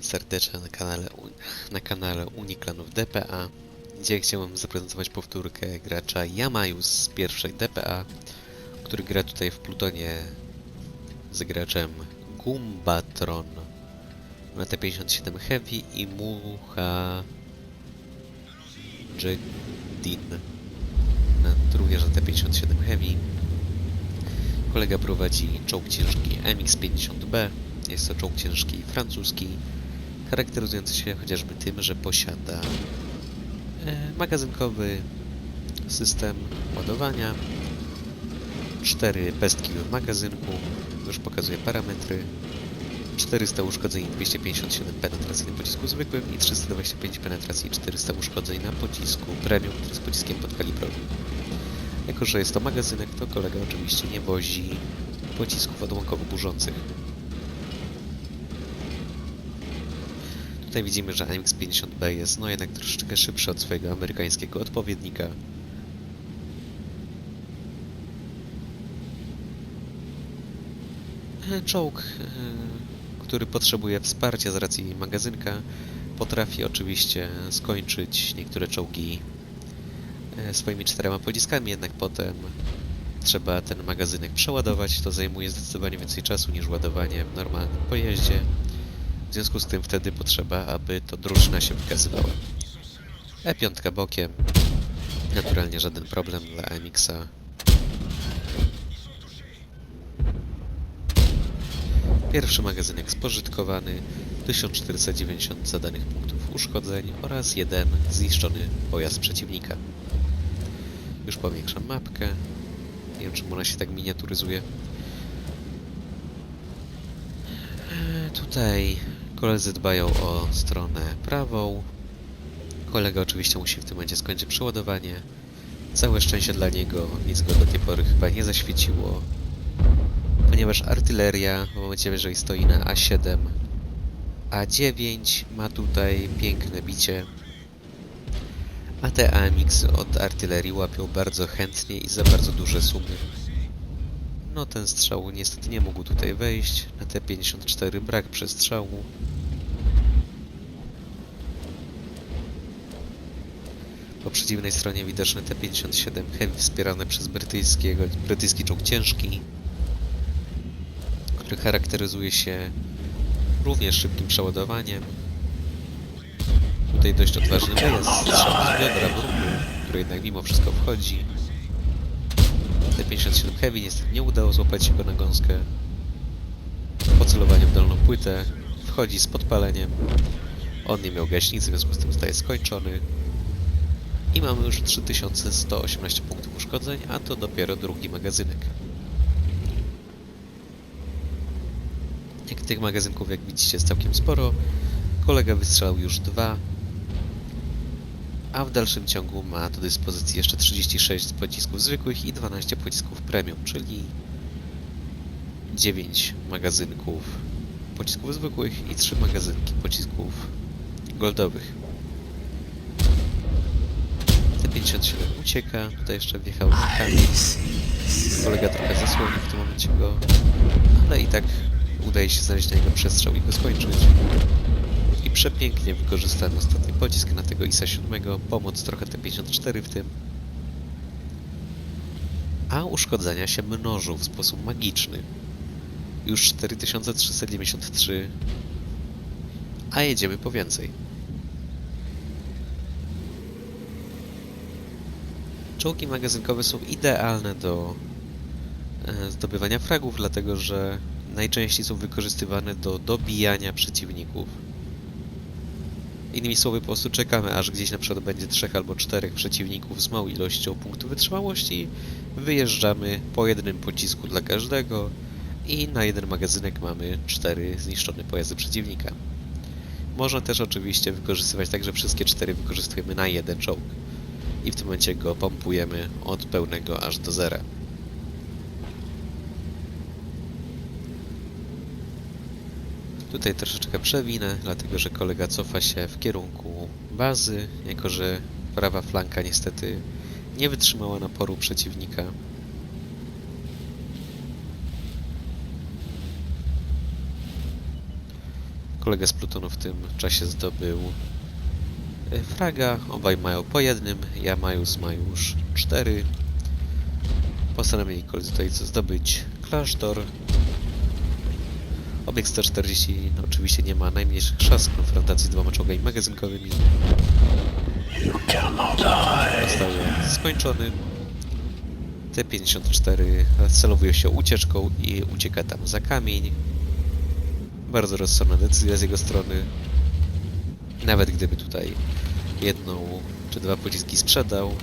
serdecznie na kanale, na kanale Uniklanów DPA, gdzie chciałem zaprezentować powtórkę gracza Yamaju z pierwszej DPA, który gra tutaj w Plutonie z graczem Gumbatron na T57 Heavy i Muha Jedin na drugie, że T57 Heavy. Kolega prowadzi czołg ciężki MX-50B. Jest to czołg ciężki francuski, charakteryzujący się chociażby tym, że posiada e, magazynkowy system ładowania, cztery pestki w magazynku, już pokazuję parametry, 400 uszkodzeń i 257 penetracji na pocisku zwykłym i 325 penetracji i 400 uszkodzeń na pocisku premium, który jest pociskiem podkalibrowym. Jako, że jest to magazynek, to kolega oczywiście nie wozi pocisków odłamkowo-burzących. Tutaj widzimy, że AMX-50B jest no jednak troszeczkę szybszy od swojego amerykańskiego odpowiednika. E, Czołg, e, który potrzebuje wsparcia z racji magazynka, potrafi oczywiście skończyć niektóre czołgi e, swoimi czterema pociskami, jednak potem trzeba ten magazynek przeładować. To zajmuje zdecydowanie więcej czasu niż ładowanie w normalnym pojeździe. W związku z tym wtedy potrzeba, aby to drużyna się wykazywała. E5 bokiem. Naturalnie żaden problem dla AMX-a. Pierwszy magazynek spożytkowany, 1490 zadanych punktów uszkodzeń oraz jeden zniszczony pojazd przeciwnika. Już powiększam mapkę. Nie wiem, czemu ona się tak miniaturyzuje. E, Tutaj koledzy dbają o stronę prawą. Kolega oczywiście musi w tym momencie skończyć przeładowanie. Całe szczęście dla niego nic go do tej pory chyba nie zaświeciło, ponieważ artyleria w momencie, jeżeli stoi na A7, A9 ma tutaj piękne bicie, a te AMX od artylerii łapią bardzo chętnie i za bardzo duże sumy. No ten strzał niestety nie mógł tutaj wejść, na T54 brak przestrzału. Po przeciwnej stronie widoczne T57 Heavy wspierane przez brytyjskiego, brytyjski czołg ciężki, który charakteryzuje się również szybkim przeładowaniem. Tutaj dość odważny wyjazd, strzał z biodra który jednak mimo wszystko wchodzi. T57 Heavy niestety nie udało złapać się go na gąskę. Po celowaniu w dolną płytę wchodzi z podpaleniem. On nie miał gaśnicy, w związku z tym zostaje skończony. I mamy już 3118 punktów uszkodzeń, a to dopiero drugi magazynek. Jak tych magazynków, jak widzicie, jest całkiem sporo. Kolega wystrzelał już dwa, a w dalszym ciągu ma do dyspozycji jeszcze 36 pocisków zwykłych i 12 pocisków premium, czyli 9 magazynków pocisków zwykłych i 3 magazynki pocisków goldowych. T57 ucieka, tutaj jeszcze wjechał kamień. Kolega trochę zasłonił w tym momencie go, ale i tak udaje się znaleźć na niego przestrzał i go skończyć. Przepięknie wykorzystałem ostatni pocisk na tego ISA 7, pomoc trochę T54 w tym. A uszkodzenia się mnożą w sposób magiczny. Już 4393, a jedziemy po więcej. Czołgi magazynkowe są idealne do e, zdobywania fragów, dlatego że najczęściej są wykorzystywane do dobijania przeciwników. Innymi słowy, po prostu czekamy, aż gdzieś na przykład będzie trzech albo czterech przeciwników z małą ilością punktów wytrzymałości, wyjeżdżamy po jednym pocisku dla każdego i na jeden magazynek mamy cztery zniszczone pojazdy przeciwnika. Można też oczywiście wykorzystywać tak, że wszystkie cztery wykorzystujemy na jeden czołg i w tym momencie go pompujemy od pełnego aż do zera. Tutaj troszeczkę przewinę, dlatego że kolega cofa się w kierunku bazy, jako że prawa flanka niestety nie wytrzymała naporu przeciwnika. Kolega z plutonu w tym czasie zdobył e, fraga. Obaj mają po jednym. Ja Majus ma już cztery. Postanowili koledzy tutaj co zdobyć klasztor. Obiekt 140 no, oczywiście nie ma najmniejszych szans w konfrontacji z dwoma czołgami magazynkowymi. Został skończony. T-54 celowuje się ucieczką i ucieka tam za kamień. Bardzo rozsądna decyzja z jego strony. Nawet gdyby tutaj jedną czy dwa pociski sprzedał,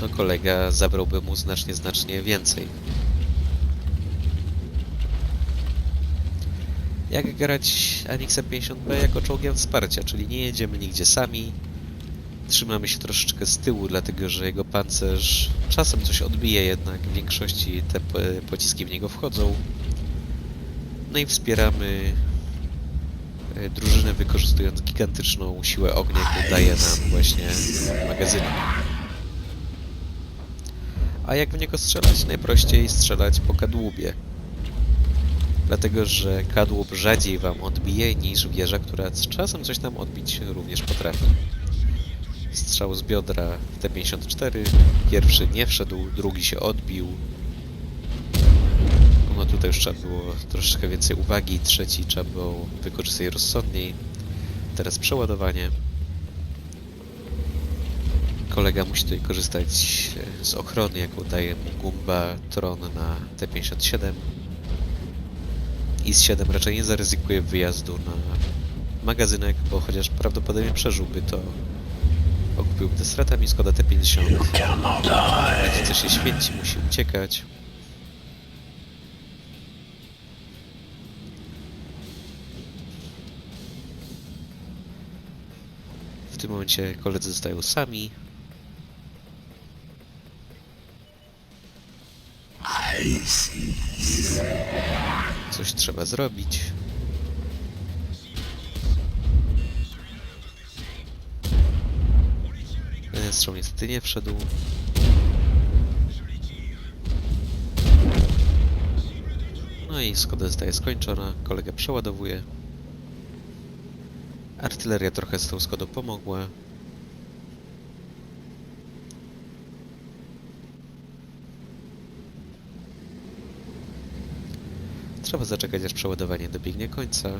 to kolega zabrałby mu znacznie, znacznie więcej. Jak grać Anixa 50B jako czołgiem wsparcia, czyli nie jedziemy nigdzie sami, trzymamy się troszeczkę z tyłu, dlatego że jego pancerz czasem coś odbije, jednak w większości te po- pociski w niego wchodzą. No i wspieramy e, drużynę wykorzystując gigantyczną siłę ognia, którą daje nam właśnie magazyn. A jak w niego strzelać? Najprościej strzelać po kadłubie. Dlatego, że kadłub rzadziej wam odbije niż wieża, która z czasem coś tam odbić również potrafi. Strzał z biodra w T-54. Pierwszy nie wszedł, drugi się odbił. No tutaj już trzeba było troszeczkę więcej uwagi. Trzeci trzeba było wykorzystać rozsądniej. Teraz przeładowanie. Kolega musi tutaj korzystać z ochrony, jaką daje mu Gumba Tron na T-57. IS-7 raczej nie zaryzykuje wyjazdu na magazynek, bo chociaż prawdopodobnie przeżyłby to okupiłby te stratami Skoda T-50. Jak co się święci, musi uciekać. W tym momencie koledzy zostają sami. Coś trzeba zrobić. Jeden strzał niestety nie wszedł. No i Skoda zostaje skończona. Kolega przeładowuje. Artyleria trochę z tą Skodą pomogła. Trzeba zaczekać aż przeładowanie dobiegnie końca.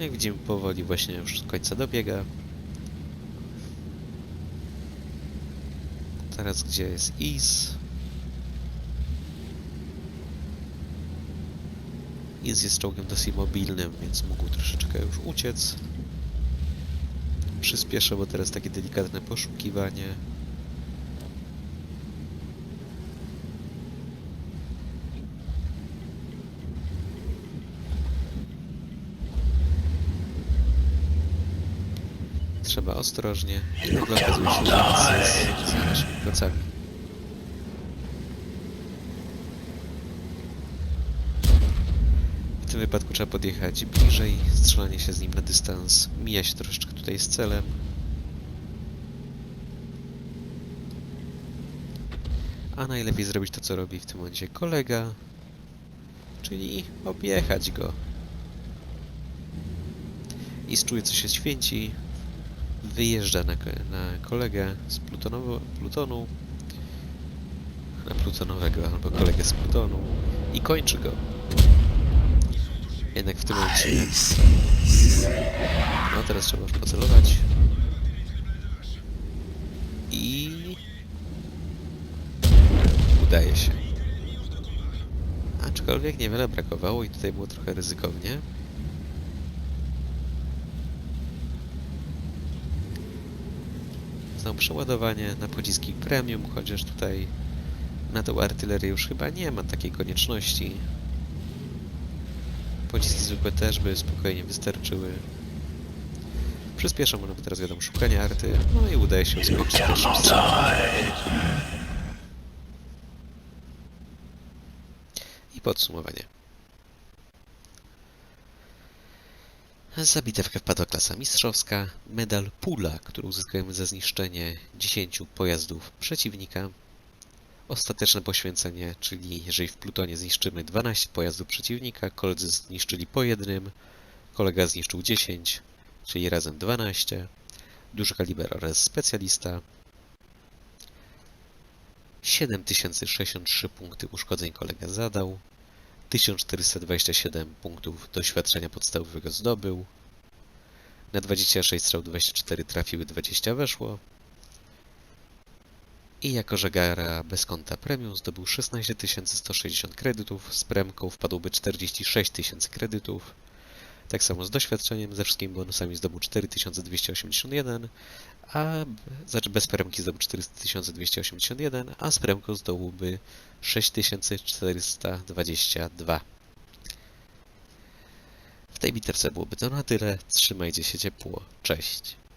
Jak widzimy powoli właśnie już końca dobiega. Teraz gdzie jest Is? Is jest czołgiem dosyć mobilnym, więc mógł troszeczkę już uciec. Przyspieszę, bo teraz takie delikatne poszukiwanie. Trzeba ostrożnie. I że nic jest za naszymi plecami. W tym wypadku trzeba podjechać bliżej, strzelanie się z nim na dystans mija się troszeczkę tutaj z celem. A najlepiej zrobić to, co robi w tym momencie kolega, czyli objechać go. I czuje, co się święci, wyjeżdża na, na kolegę z plutonowo, Plutonu, na Plutonowego albo kolegę z Plutonu i kończy go. Jednak w tym momencie... No teraz trzeba już pocelować. I... Udaje się. Aczkolwiek niewiele brakowało i tutaj było trochę ryzykownie. Znowu przeładowanie na pociski premium, chociaż tutaj na tą artylerię już chyba nie ma takiej konieczności. Pociski zwykłe też by spokojnie wystarczyły. Przyspieszam nawet teraz wiadomo szukanie arty, no i udaje się skończyć pierwszym. I podsumowanie. Za bitewkę wpadła klasa mistrzowska, medal Pula, który uzyskujemy za zniszczenie 10 pojazdów przeciwnika. Ostateczne poświęcenie, czyli jeżeli w Plutonie zniszczymy 12 pojazdów przeciwnika, koledzy zniszczyli po jednym, kolega zniszczył 10, czyli razem 12, duży kaliber oraz specjalista, 7063 punkty uszkodzeń kolega zadał, 1427 punktów doświadczenia podstawowego zdobył, na 26 strzał 24 trafiły, 20 weszło, i jako żegara bez konta premium zdobył 16 160 kredytów, z premką wpadłoby 46 tysięcy kredytów. Tak samo z doświadczeniem, ze wszystkimi bonusami zdobył 4281, a znaczy bez premki zdobył 4281, a z premką zdobyłby 6422. W tej biterce byłoby to na tyle. Trzymajcie się ciepło. Cześć.